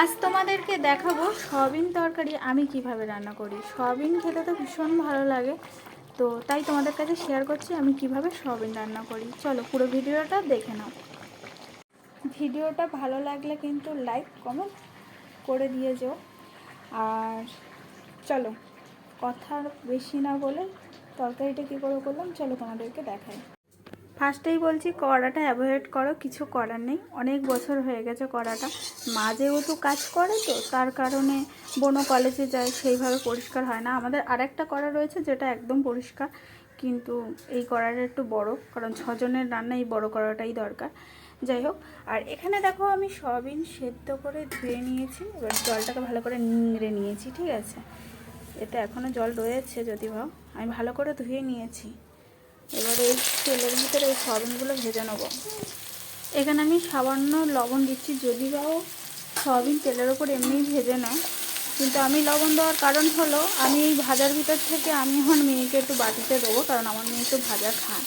আজ তোমাদেরকে দেখাবো সয়াবিন তরকারি আমি কীভাবে রান্না করি। সয়াবিন খেতে তো ভীষণ ভালো লাগে। তো তাই তোমাদের কাছে শেয়ার করছি আমি কীভাবে সয়াবিন রান্না করি। চলো পুরো ভিডিওটা দেখে নাও। ভিডিওটা ভালো লাগলে কিন্তু লাইক কমেন্ট করে দিয়ে যেও। আর চলো কথা বেশি না বলে তরকারিটা কী করে করলাম, চলো তোমাদেরকে দেখাই। ফার্স্টেই বলছি, কড়াটা অ্যাভয়েড করো, কিছু করার নেই। অনেক বছর হয়ে গেছে কড়াটা। মা যেহেতু কাজ করে তো, তার কারণে বোনও কলেজে যায়, সেইভাবে পরিষ্কার হয় না। আমাদের আরেকটা কড়া রয়েছে যেটা একদম পরিষ্কার, কিন্তু এই কড়াটা একটু বড়, কারণ ছজনের রান্না এই বড় কড়াটাই দরকার। যাই হোক, আর এখানে দেখো আমি সয়াবিন সেদ্ধ করে ধুয়ে নিয়েছি, এবার জলটাকে ভালো করে নিংড়ে নিয়েছি, ঠিক আছে? এতে এখনও জল রয়েছে, যদি ভাব। আমি ভালো করে ধুয়ে নিয়েছি। এবারে এই তেলের ভিতরে এই সয়াবিনগুলো ভেজে নেব। এখানে আমি সামান্য লবণ দিচ্ছি, যদি বাও সয়াবিন তেলের ওপর এমনিই ভেজে নেয় কিন্তু আমি লবণ দেওয়ার কারণ হলো, আমি এই ভাজার ভিতর থেকে আমি এখন মেয়েকে একটু বাটিতে দেবো, কারণ আমার মেয়ে একটু ভাজা খায়।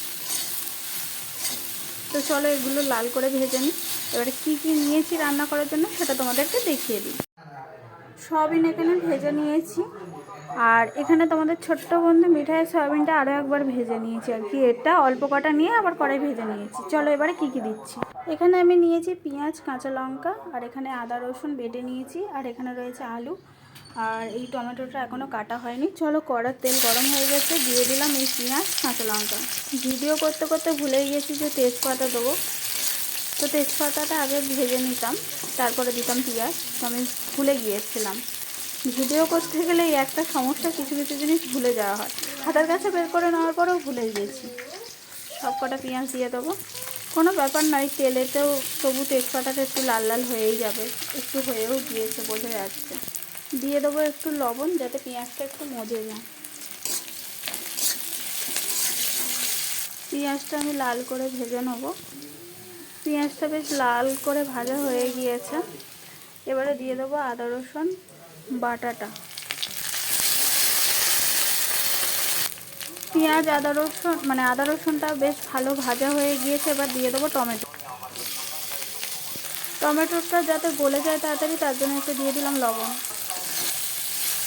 তো চলো এগুলো লাল করে ভেজে নিই। এবারে কী কী নিয়েছি রান্না করার জন্য সেটা তোমাদেরকে দেখিয়ে দিই। সয়াবিন এখানে ভেজে নিয়েছি। আর এখানে তোমাদের ছোট্ট বন্ধু মিঠাই সয়াবিনটা আরও একবার ভেজে নিয়েছি আর কি। এটা অল্প কটা নিয়ে আবার কড়াই ভেজে নিয়েছি। চলো এবারে কী কী দিচ্ছি? এখানে আমি নিয়েছি পেঁয়াজ, কাঁচা লঙ্কা আর এখানে আদা, রসুন বেটে নিয়েছি আর এখানে রয়েছে আলু। আর এই টমেটোটা এখনও কাটা হয়নি। চলো কড়ার তেল গরম হয়ে গেছে, দিয়ে দিলাম এই পেঁয়াজ, কাঁচা লঙ্কা। ভিডিও করতে করতে ভুলে গিয়েছি যে তেজপাতা দেবো। তো তেজপাতাটা আগে ভেজে নিতাম, তারপরে দিতাম পেঁয়াজ। তো আমি ভুলে গিয়েছিলাম। ভিডিও করতে গেলে এই একটা সমস্যা কিছু কিছু জিনিস ভুলে যাওয়া হয়। হাতের কাছে বের করে নেওয়ার পরেও ভুলে গিয়েছি। সব কটা পেঁয়াজ দিয়ে দেবো। কোনো ব্যাপার নয় তেলেতেও তবু তেজপাতাটা একটু লাল লাল হয়েই যাবে। একটু হয়েও গিয়েছে, বোঝা যাচ্ছে। দিয়ে দেবো একটু লবণ, যাতে পেঁয়াজটা একটু মজে যায়। পেঁয়াজটা আমি লাল করে ভেজে নেব। পেঁয়াজটা বেশ লাল করে ভাজা হয়ে গিয়েছে। এবারে দিয়ে দেবো আদা রসুন বাটাটা। পেঁয়াজ, আদা রসুন মানে আদা রসুনটা বেশ ভালো ভাজা হয়ে গিয়েছে, এবার দিয়ে দেবো টমেটো। টমেটোটা যাতে গলে যায় তাড়াতাড়ি, তার জন্য একটু দিয়ে দিলাম লবণ।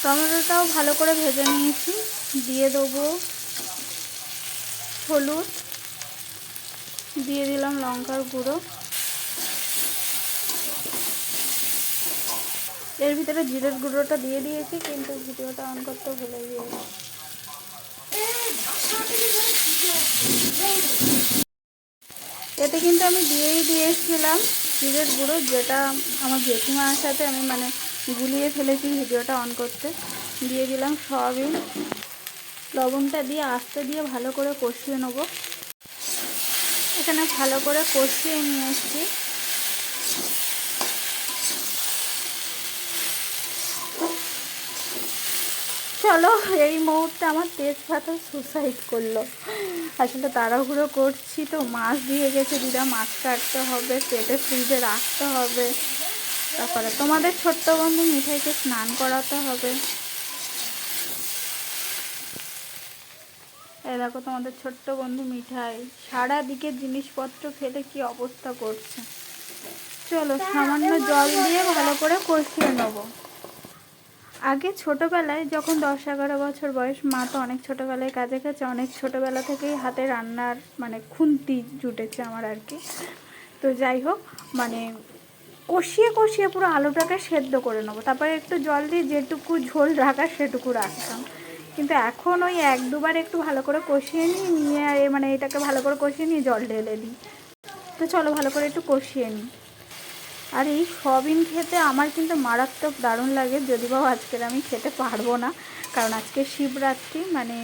টমেটোটাও ভালো করে ভেজে নিয়েছি। দিয়ে দেবো হলুদ। দিয়ে দিলাম লঙ্কার গুঁড়ো। এর ভিতরে জিরের গুঁড়োটা দিয়ে দিয়েছি, কিন্তু ভিডিওটা অন করতে ভুলে গিয়েছি। এতে কিন্তু আমি দিয়েই দিয়েছিলাম জিরের গুঁড়ো, যেটা আমার জেঠিমার সাথে আমি মানে গুলিয়ে ফেলেছি ভিডিওটা অন করতে। দিয়ে দিলাম সয়াবিন। লবণটা দিয়ে আস্তে দিয়ে ভালো করে কষিয়ে নেব। এখানে ভালো করে কষিয়ে নিয়ে এসছি। চলো, এই মুহূর্তে আমার তেজপাতা সুসাইড করল। আসলে তাড়াহুড়ো করছি তো, মাছ দিয়ে গেছে দিদা, মাছ কাটতে হবে, পেটে ফ্রিজে রাখতে হবে। তারপরে তোমাদের ছোট্ট বন্ধু মিঠাইকে স্নান করাতে হবে। এই দেখো তোমাদের ছোট্ট বন্ধু মিঠাই, সারা দিকের জিনিসপত্র ফেলে কি অবস্থা করছে। চলো, সামান্য জল দিয়ে ভালো করে কষিয়ে নেব। আগে ছোটোবেলায় যখন দশ এগারো বছর বয়স, মা তো অনেক ছোটোবেলায় কাজে গেছে, অনেক ছোটোবেলা থেকেই হাতে রান্নার মানে খুন্তি জুটেছে আমার আর কি। তো যাই হোক মানে কষিয়ে কষিয়ে পুরো আলুটাকে সেদ্ধ করে নেব। তারপরে একটু জল দিয়ে যেটুকু ঝোল রাখার সেটুকু রাখতাম। কিন্তু এখন ওই এক দুবার একটু ভালো করে কষিয়ে নিই, নিয়ে মানে এটাকে ভালো করে কষিয়ে নিয়ে জল ঢেলে দিই। তো চলো ভালো করে একটু কষিয়ে নিই। আর এই সয়াবিন খেতে আমার কিন্তু মারাত্মক দারুণ লাগে। যদি বা আজকের আমি খেতে পারব না, কারণ আজকে শিবরাত্রি মানে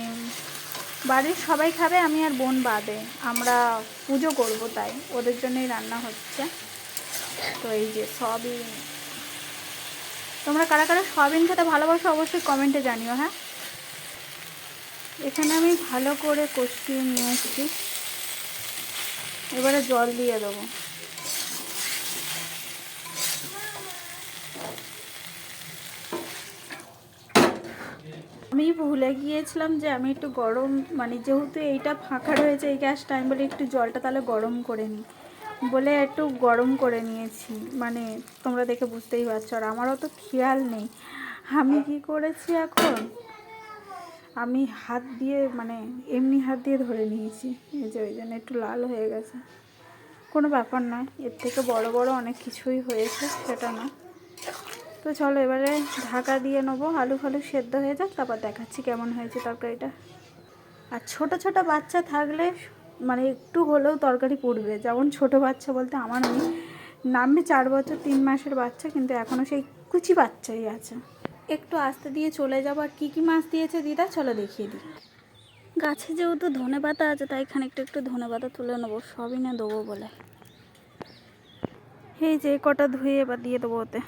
বাড়ির সবাই খাবে, আমি আর বোন বাদে। আমরা পুজো করব তাই, ওদের জন্যই রান্না হচ্ছে। তো এই যে সয়াবিন। তোমরা কারা কারা সয়াবিন খেতে ভালোবাসো অবশ্যই কমেন্টে জানিও হ্যাঁ? এখানে আমি ভালো করে কষিয়ে নিয়ে এসেছি। এবারে জল দিয়ে দেবো। আমি ভুলে গিয়েছিলাম যে আমি একটু গরম মানে যেহেতু এইটা ফাঁকা রয়েছে এই গ্যাসটা আমি বলি একটু জলটা তাহলে গরম করে নিই বলে একটু গরম করে নিয়েছি মানে তোমরা দেখে বুঝতেই পারছ। আর আমারও তো খেয়াল নেই। আমি কি করেছি এখন? আমি হাত দিয়ে মানে এমনি হাত দিয়ে ধরে নিয়েছি। এই যে ওই জন্য একটু লাল হয়ে গেছে। কোনো ব্যাপার নয়, এর থেকে বড় বড় অনেক কিছুই হয়েছে, সেটা না। তো চলো এবারে ঢাকা দিয়ে নেব। আলু ফালু সেদ্ধ হয়ে যাক, তারপর দেখাচ্ছি কেমন হয়েছে তরকারিটা। আর ছোট ছোট বাচ্চা থাকলে মানে একটু হলেও তরকারি পুড়বে। যেমন ছোট বাচ্চা বলতে আমার আমি নামবে চার বছর, তিন মাসের বাচ্চা, কিন্তু এখনও সেই কুচি বাচ্চাই আছে। একটু আস্তে দিয়ে চলে যাব। আর কী কী মাছ দিয়েছে দিদা? চলো দেখিয়ে দিই। গাছে যেহেতু ধনে পাতা আছে, তাই খানিকটা একটু ধনে পাতা তুলে নেব। সবই না দেবো বলে। এই যে, কটা ধুয়ে এবার দিয়ে দেবো ওতে।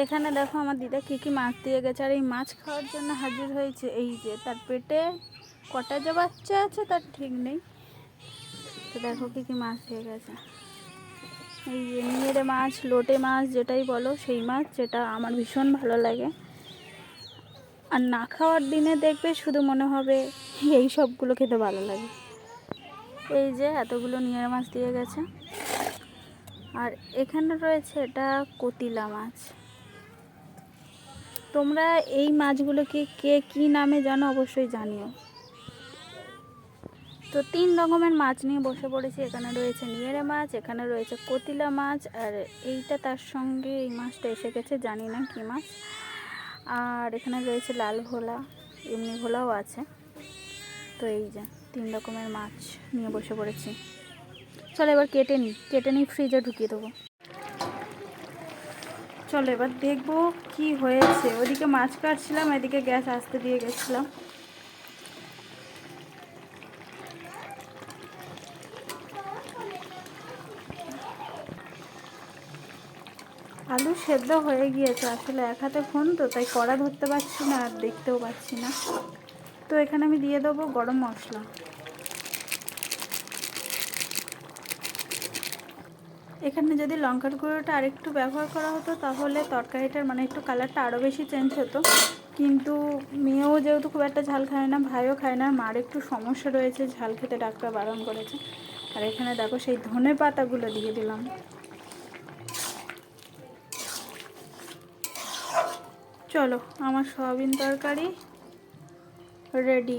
এখানে দেখো আমার দিদা কী কী মাছ দিয়ে গেছে। আর এই মাছ খাওয়ার জন্য হাজির হয়েছে এই যে, তার পেটে কটা যে বাচ্চা আছে তার ঠিক নেই। তো দেখো কী কী মাছ দিয়ে গেছে। এই যে নিয়েরে মাছ, লোটে মাছ যেটাই বলো, সেই মাছ যেটা আমার ভীষণ ভালো লাগে। আর না খাওয়ার দিনে দেখবে শুধু মনে হবে এই সবগুলো খেতে ভালো লাগে। এই যে এতগুলো নিয়ের মাছ দিয়ে গেছে। আর এখানে রয়েছে এটা কতিলা মাছ। তোমরা এই মাছগুলোকে কে কী নামে জানো অবশ্যই জানিও। তো তিন রকমের মাছ নিয়ে বসে পড়েছি। এখানে রয়েছে নিয়েরে মাছ, এখানে রয়েছে কতিলা মাছ, আর এইটা তার সঙ্গে এই মাছটা এসে গেছে, জানি না কী মাছ। আর এখানে রয়েছে লাল ভোলা এমনি ভোলাও আছে। তো এই যে তিন রকমের মাছ নিয়ে বসে পড়েছি। চলো এবার কেটে নিই কেটে নিই ফ্রিজে ঢুকিয়ে দেবো। চলো এবার দেখব কি হয়েছে। ওদিকে মাছ কাটছিলাম, এদিকে গ্যাস আসতে দিয়ে গেছিলাম। আলু সেদ্ধ হয়ে গিয়েছে, আসলে এক হাতে ফোন তো, তাই কড়া ধরতে পারছি না আর দেখতেও পাচ্ছি না। তো এখানে আমি দিয়ে দেবো গরম মশলা। এখানে যদি লঙ্কার গুঁড়োটা আরেকটু ব্যবহার করা হতো, তাহলে তরকারিটার মানে একটু কালারটা আরও বেশি চেঞ্জ হতো। কিন্তু মেয়েও যেহেতু খুব একটা ঝাল খায় না, ভাইও খায় না, মার একটু সমস্যা রয়েছে, ঝাল খেতে ডাক্তার বারণ করেছে। আর এখানে দেখো সেই ধনে পাতাগুলো দিয়ে দিলাম। চলো, আমার সয়াবিন তরকারি রেডি